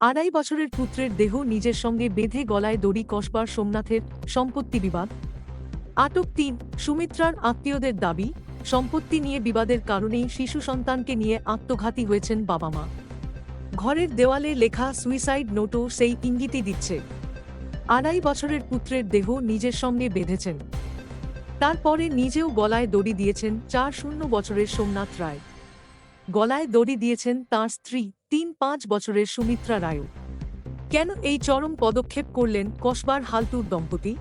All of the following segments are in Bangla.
আড়াই বছরের পুত্রের দেহ নিজের সঙ্গে বেঁধে গলায় দড়ি কসবার সোমনাথের সম্পত্তি বিবাদ। আটক তিন, সুমিত্রার আত্মীয়দের দাবি, সম্পত্তি নিয়ে বিবাদের কারণেই শিশু সন্তানকে নিয়ে আত্মঘাতী হয়েছেন বাবা মা ঘরের দেওয়ালে লেখা সুইসাইড নোটও সেই ইঙ্গিতই দিচ্ছে। আড়াই বছরের পুত্রের দেহ নিজের সঙ্গে বেঁধেছেন। তারপরে নিজেও গলায় দড়ি দিয়েছেন চার শূন্য বছরের সোমনাথ রায়। গলায় দড়ি দিয়েছেন তাঁর স্ত্রী। তিন পাঁচ বছরের সুমিত্রা রায়ও। কেন এই চরম পদক্ষেপ করলেন কসবার হালতুর দম্পতি?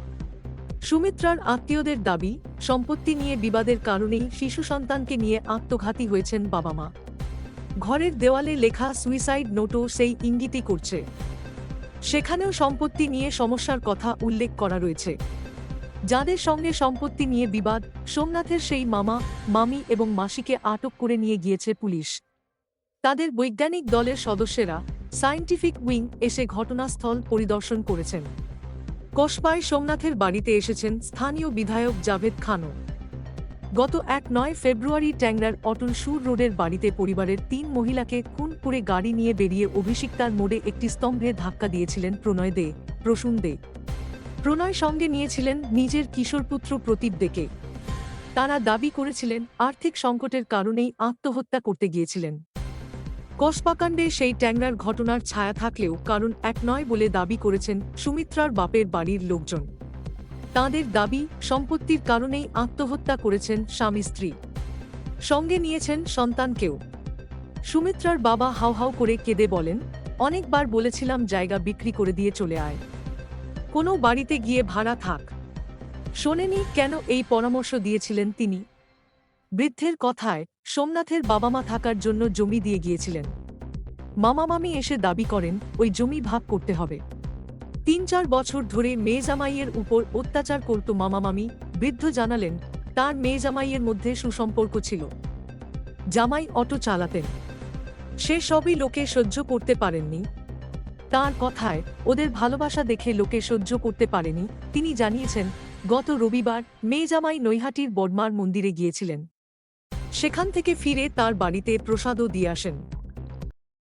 সুমিত্রার আত্মীয়দের দাবি, সম্পত্তি নিয়ে বিবাদের কারণেই শিশু সন্তানকে নিয়ে আত্মঘাতী হয়েছেন বাবা মা ঘরের দেওয়ালে লেখা সুইসাইড নোটও সেই ইঙ্গিতই করছে। সেখানেও সম্পত্তি নিয়ে সমস্যার কথা উল্লেখ করা রয়েছে। যাদের সঙ্গে সম্পত্তি নিয়ে বিবাদ, সোমনাথের সেই মামা, মামি এবং মাসিকে আটক করে নিয়ে গিয়েছে পুলিশ। তাদের বৈজ্ঞানিক দলের সদস্যেরা সায়েন্টিফিক উইং এসে ঘটনাস্থল পরিদর্শন করেছেন। কসবায় সোমনাথের বাড়িতে এসেছেন স্থানীয় বিধায়ক জাভেদ খানও। গত এক নয় ফেব্রুয়ারি ট্যাংরার অটল সুর রোডের বাড়িতে পরিবারের তিন মহিলাকে খুন করে গাড়ি নিয়ে বেরিয়ে অভিষিক্তার মোড়ে একটি স্তম্ভে ধাক্কা দিয়েছিলেন প্রণয় দে, প্রসূন দে। প্রণয় সঙ্গে নিয়েছিলেন নিজের কিশোরপুত্র প্রতীপ দেকে। তারা দাবি করেছিলেন আর্থিক সংকটের কারণেই আত্মহত্যা করতে গিয়েছিলেন। কসবাকাণ্ডে সেই ট্যাংরার ঘটনার ছায়া থাকলেও কারণ এক নয় বলে দাবি করেছেন সুমিত্রার বাপের বাড়ির লোকজন। তাঁদের দাবি, সম্পত্তির কারণেই আত্মহত্যা করেছেন স্বামী স্ত্রী। সঙ্গে নিয়েছেন সন্তানকেও। সুমিত্রার বাবা হাউ হাউ করে কেঁদে বলেন, অনেকবার বলেছিলাম জায়গা বিক্রি করে দিয়ে চলে আয়। কোনো বাড়িতে গিয়ে ভাড়া থাক। শোনেনি কেন এই পরামর্শ দিয়েছিলেন তিনি? বৃদ্ধের কথায় সোমনাথের বাবা মা থাকার জন্য জমি দিয়ে গিয়েছিলেন। মামা মামি এসে দাবি করেন, ওই জমি ভাগ করতে হবে। তিন চার বছর ধরে মেয়ে জামাইয়ের উপর অত্যাচার করত মামা মামি বৃদ্ধ জানালেন, তার মেয়ে জামাইয়ের মধ্যে সুসম্পর্ক ছিল। জামাই অটো চালাতেন। সে সবই লোকে সহ্য করতে পারেননি। তার কথায়, ওদের ভালোবাসা দেখে লোকে সহ্য করতে পারেনি। তিনি জানিয়েছেন, গত রবিবার মেয়ে জামাই নৈহাটির বডমার মন্দিরে গিয়েছিলেন। সেখান থেকে ফিরে তার বাড়িতে প্রসাদও দিয়ে আসেন।